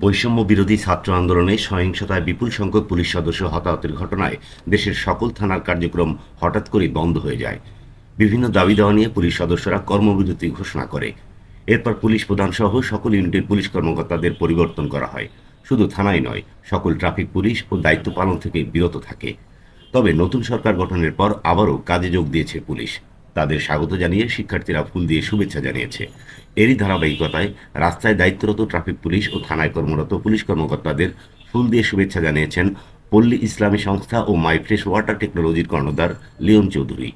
বৈষম্য বিরোধী ছাত্র আন্দোলনে সহিংসতায় বিপুল সংখ্যক পুলিশ সদস্য হতাহতের ঘটনায় দেশের সকল থানার কার্যক্রম হঠাৎ করেই বন্ধ হয়ে যায়। বিভিন্ন দাবি দেওয়া নিয়ে পুলিশ সদস্যরা কর্মবিরতি ঘোষণা করে। এরপর পুলিশ প্রধান সহ সকল ইউনিটের পুলিশ কর্মকর্তাদের পরিবর্তন করা হয়। শুধু থানায় নয়, সকল ট্রাফিক পুলিশ ও দায়িত্ব পালন থেকে বিরত থাকে। তবে নতুন সরকার গঠনের পর আবারও কাজে যোগ দিয়েছে পুলিশ। তাদের স্বাগত জানিয়ে শিক্ষার্থীরা ফুল দিয়ে শুভেচ্ছা জানিয়েছে। এরই ধারাবাহিকতায় রাস্তায় দায়িত্বরত ট্রাফিক পুলিশ ও থানায় কর্মরত পুলিশ কর্মকর্তাদের ফুল দিয়ে শুভেচ্ছা জানিয়েছেন পল্লী ইসলামী সংস্থা ও মাই ফ্রেশ ওয়াটার টেকনোলজির কর্ণধার লিওন চৌধুরী।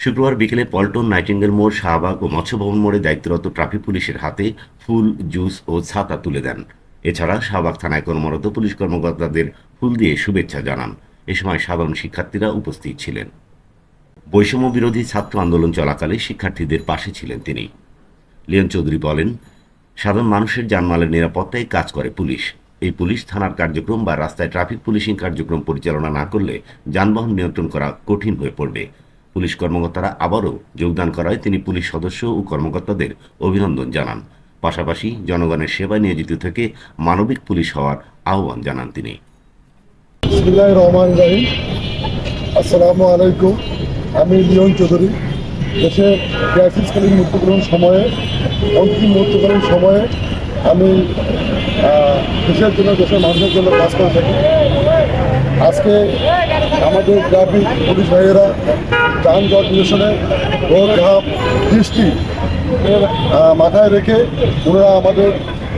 শুক্রবার বিকেলে পল্টন নাইটিঙ্গেল মোড়, শাহবাগ ও মৎস্যভবন মোড়ে দায়িত্বরত ট্রাফিক পুলিশের হাতে ফুল, জুস ও ছাতা তুলে দেন। এছাড়া শাহবাগ থানায় কর্মরত পুলিশ কর্মকর্তাদের ফুল দিয়ে শুভেচ্ছা জানান। এ সময় সাধারণ শিক্ষার্থীরা উপস্থিত ছিলেন। বৈষম্য বিরোধী ছাত্র আন্দোলন চলাকালে শিক্ষার্থীদের পাশে ছিলেন তিনি। লিয়ন চৌধুরী বলেন, সাধারণ মানুষের জানমালের নিরাপত্তায় কাজ করে পুলিশ। এই পুলিশ থানার কার্যক্রম বা রাস্তায় ট্রাফিক পুলিশিং কার্যক্রম পরিচালনা না করলে যানবাহন নিয়ন্ত্রণ করা কঠিন হয়ে পড়বে। পুলিশ কর্মকর্তারা আবারও যোগদান করায় তিনি পুলিশ সদস্য ও কর্মকর্তাদের অভিনন্দন জানান। পাশাপাশি জনগণের সেবায় নিয়োজিত থেকে মানবিক পুলিশ হওয়ার আহ্বান জানান তিনি। আসসালামু আলাইকুম। আমি লিওন চৌধুরী। দেশের ক্রাইসিসকালীন মুহূর্তকালীন সময়ে অন্তিম মুহূর্তকালীন সময়ে আমি দেশের জন্য দেশের মানুষের জন্য কাজ করে থাকি। আজকে আমাদের গ্রাফিক পুলিশ ভাইয়েরা যানজট নিরসনে রোদ বৃষ্টি এর, মাথায় রেখে ওনারা আমাদের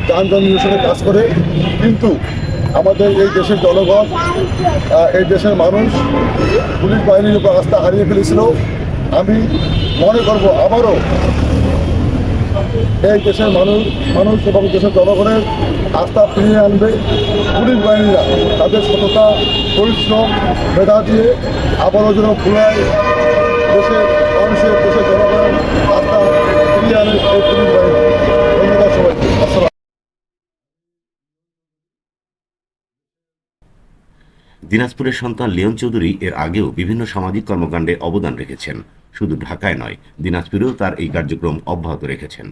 যানজট নিরসনে কাজ করে। কিন্তু আমাদের এই দেশের জনগণ এই দেশের মানুষ পুলিশ বাহিনীর উপর আস্থা হারিয়ে ফেলেছিল। আমি মনে করব আবারও এই দেশের মানুষ মানুষ এবং দেশের জনগণের আস্থা ফিরিয়ে আনবে। পুলিশ বাহিনীরা তাদের সততা, পরিশ্রম, মেধা দিয়ে আবারও যেন পুরায় দেশের মানুষের, দেশের জনগণের আস্থা ফিরিয়ে আনে এই পুলিশ দিনাজপুরের সন্তান লিয়ন চৌধুরী এর আগেও বিভিন্ন সামাজিক কর্মকাণ্ডে অবদান রেখেছেন। শুধু ঢাকায় নয়, দিনাজপুরেও তার এই কার্যক্রম অব্যাহত রেখেছেন।